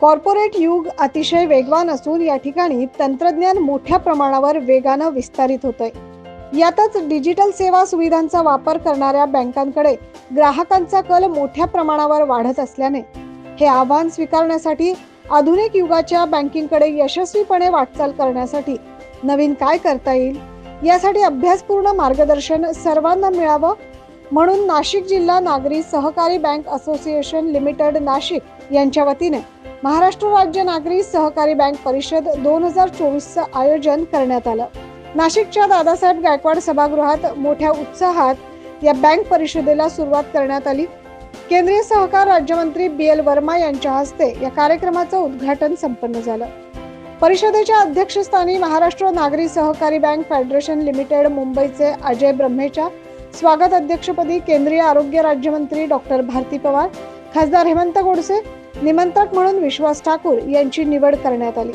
Corporate युग अतिशय वेगवान असून या ठिकाणी तंत्रज्ञान मोठ्या प्रमाणावर वेगानं विस्तारित होतंय. यातच डिजिटल सेवा सुविधांचा वापर करणाऱ्या बँकांकडे ग्राहकांचा कल मोठ्या प्रमाणावर वाढत असल्याने हे आव्हान स्वीकारण्यासाठी आधुनिक युगाच्या बँकिंगकडे यशस्वीपणे वाटचाल करण्यासाठी नवीन काय करता येईल? यासाठी अभ्यासपूर्ण मार्गदर्शन सर्वांना मिळावं? म्हणून नाशिक जिल्हा नागरी सहकारी बँक असोसिएशन लिमिटेड नाशिक यांच्या वतीने महाराष्ट्र राज्य नागरी सहकारी बँक परिषद दोन हजार चोवीसचं आयोजन करण्यात आलं. नाशिकच्या दादासाहेब गायकवाड सभागृहात मोठ्या उत्साहात या बँक परिषदेला सुरुवात करण्यात आली. केंद्रीय सहकार राज्यमंत्री बी एल वर्मा यांच्या हस्ते या कार्यक्रमाचं उद्घाटन संपन्न झालं. परिषदेच्या अध्यक्षस्थानी महाराष्ट्र नागरी सहकारी बँक फेडरेशन लिमिटेड मुंबईचे अजय ब्रह्मेच्या स्वागत अध्यक्षपदी केंद्रीय आरोग्य राज्यमंत्री डॉक्टर भारती पवार खासदार हेमंत गोडसे निमंत्रक म्हणून विश्वास ठाकूर यांची निवड करण्यात आली.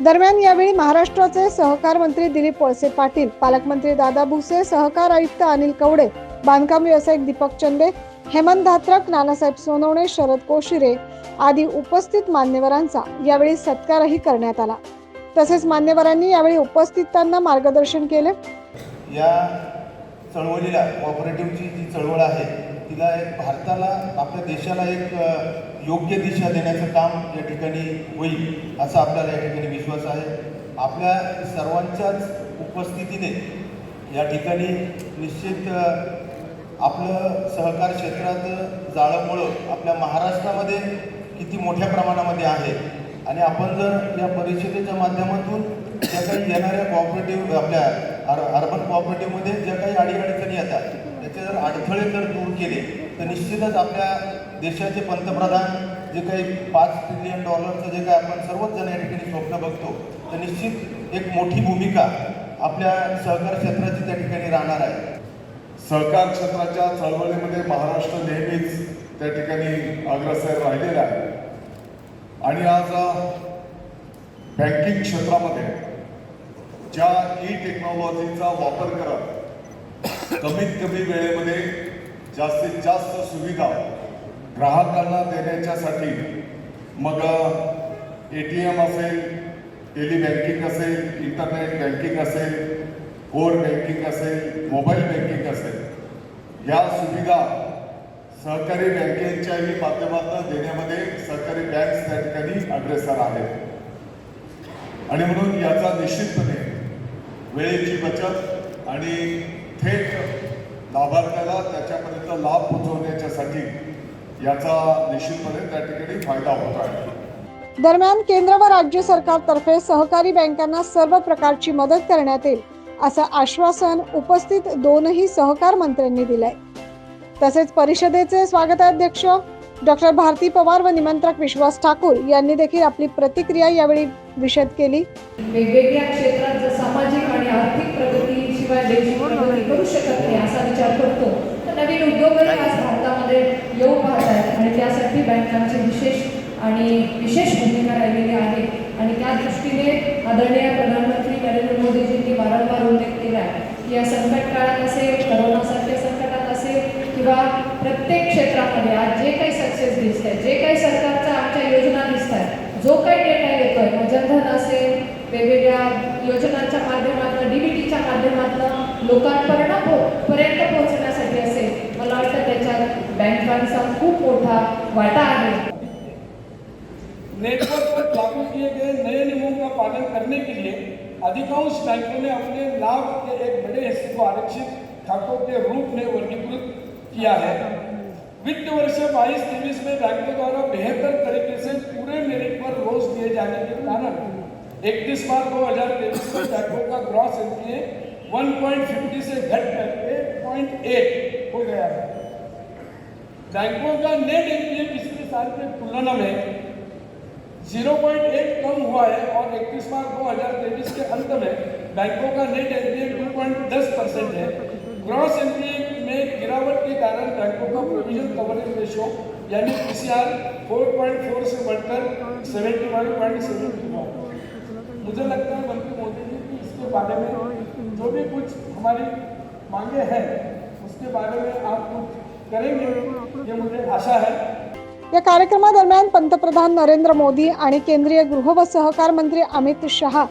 दरम्यान यावेळी महाराष्ट्राचे सहकार मंत्री दिलीप वळसे पाटील पालकमंत्री दादा भुसे सहकार आयुक्त अनिल कवडे बांधकाम व्यावसायिक दीपक चंदे हेमंत धात्रक नानासाहेब सोनवणे शरद कोशिरे आदी उपस्थित मान्यवरांचा यावेळी सत्कारही करण्यात आला. तसेच मान्यवरांनी यावेळी उपस्थितांना मार्गदर्शन केले. या चळवळीला कॉपरेटिव्हची जी चळवळ आहे तिला एक भारताला आपल्या देशाला एक योग्य दिशा देण्याचं काम या ठिकाणी होईल असा आपल्याला या ठिकाणी विश्वास आहे. आपल्या सर्वांच्याच उपस्थितीने या ठिकाणी निश्चित आपलं सहकार क्षेत्रात जाळंमुळं आपल्या महाराष्ट्रामध्ये किती मोठ्या प्रमाणामध्ये आहे. आणि आपण जर या परिषदेच्या माध्यमातून ज्या काही येणाऱ्या कॉपरेटिव्ह आपल्या अर्बन कॉपरेटिव्हमध्ये ज्या काही अडीअडचणी येतात याचे जर अडथळे जर दूर केले तर निश्चितच आपल्या देशाचे पंतप्रधान जे काही पाच ट्रिलियन डॉलरचं जे काही आपण सर्वच जण या ठिकाणी स्वप्न बघतो तर निश्चित एक मोठी भूमिका आपल्या सहकार क्षेत्राची त्या ठिकाणी राहणार आहे. सहकार क्षेत्राच्या चळवळीमध्ये महाराष्ट्र नेहमीच त्या ठिकाणी अग्रसर राहिलेला आहे. आणि आज बँकिंग क्षेत्रामध्ये ज्या ई टेक्नॉलॉजीचा वापर करत कमीत कमी वेळेमध्ये जास्तीत जास्त सुविधा ग्राहकांना देण्याच्यासाठी मग ए टी एम असेल टेली बँकिंग असेल इंटरनेट बँकिंग असेल कोर बँकिंग असेल मोबाईल बँकिंग असेल या सुविधा सहकारी बँकेच्याही माध्यमातून देण्यामध्ये सहकारी बँक त्या ठिकाणी अग्रेसर आहेत. आणि म्हणून याचा निश्चितपणे वेळेची बचत आणि थेट लाभार्थ्याला त्याच्यापर्यंत लाभ पोहोचवण्याच्यासाठी याचा निश्चितपणे त्या ठिकाणी फायदा होत आहे. दरम्यान केंद्र व राज्य सरकारतर्फे सहकारी बँकांना सर्व प्रकारची मदत करण्यात येईल असं आश्वासन उपस्थित दोनही सहकार मंत्र्यांनी दिलंय. तसेच परिषदेचे स्वागताध्यक्ष डॉक्टर भारती पवार व निमंत्रक विश्वास ठाकूर यांनी देखील आपली प्रतिक्रिया यावेळी विशद केली. वेगवेगळ्या क्षेत्रात सामाजिक आणि आर्थिक प्रगतीशिवाय देश करू शकत नाही असा विचार करतो तर नवीन उद्योगही आज भारतामध्ये येऊ पाहत आहेत. आणि त्यासाठी बँकांची विशेष आणि विशेष भूमिका राहिलेली आहे. आणि त्या दृष्टीने आदरणीय प्रधानमंत्री नरेंद्र मोदीजींनी वारंवार उल्लेख केला आहे की या संकट काळात असेल करोनासारख्या संकटात असेल किंवा प्रत्येक क्षेत्रामध्ये आज जे काही सक्सेस दिसत आहे जे काही सरकारच्या आमच्या योजना दिसत आहेत जो काही डेटा येतोय मग जनधन असेल वेगवेगळ्या योजनांच्या माध्यमातून डीबीटीच्या माध्यमातून लोकांपर्यंत पो पर्यंत पोहोचण्यासाठी असेल मला वाटतं त्याच्यात बँकांचा खूप मोठा वाटा आहे. नेटवर्क पर लागू किए गए नए नियमों का पालन करने के लिए अधिकांश बैंकों ने अपने लाभ के एक बड़े हिस्से को आरक्षित खातों के रूप में वर्गीकृत किया है। वित्त वर्ष बाईस तेईस में बैंकों द्वारा बेहतर तरीके से पूरे मेरिट पर रोज दिए जाने के कारण इकतीस मार्च दो हज़ार तेईस में बैंकों का ग्रॉस एनपीए 1.50 से घट कर 8.8 हो गया है। बैंकों का नेट एनपीए पिछले साल की तुलना में 0.8 कम हुआ है और 31 मार्च 2023 के अंत में बैंकों का नेट एनपीए 2.10 परसेंट है। ग्रॉस एनपीए में गिरावट के कारण बैंकों का प्रोविजन कवरेज रेशियो यानी P C R four point four से बढ़कर 71.71 मुझे लगता है मंत्री मोदी जी की इसके बारे में जो भी कुछ हमारी मांगे हैं उसके बारे में आप कुछ करेंगे ये मुझे आशा है। या कार्यक्रमादरम्यान पंतप्रधान नरेंद्र मोदी आणि केंद्रीय गृह व सहकार मंत्री अमित शहा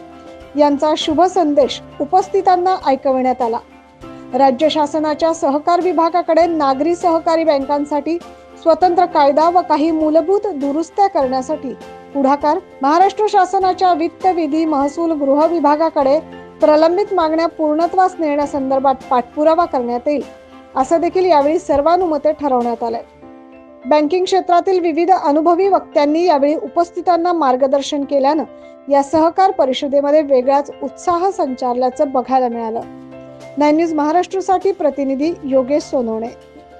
यांचा शुभ संदेश उपस्थितांना ऐकविण्यात आला. राज्य शासनाच्या सहकार विभागाकडे नागरी सहकारी बँकांसाठी स्वतंत्र कायदा व काही मूलभूत दुरुस्त्या करण्यासाठी पुढाकार महाराष्ट्र शासनाच्या वित्त विधी महसूल गृह विभागाकडे प्रलंबित मागण्या पूर्णत्वास नेण्यासंदर्भात पाठपुरावा करण्यात येईल असं देखील यावेळी सर्वानुमते ठरवण्यात आलंय. बँकिंग क्षेत्रातील विविध अनुभवी वक्त्यांनी यावेळी उपस्थितांना मार्गदर्शन केल्यानं या सहकार परिषदेमध्ये वेगळाच उत्साह संचारल्याचं बघायला मिळालं. नाईन न्यूज महाराष्ट्रासाठी प्रतिनिधी योगेश सोनवणे.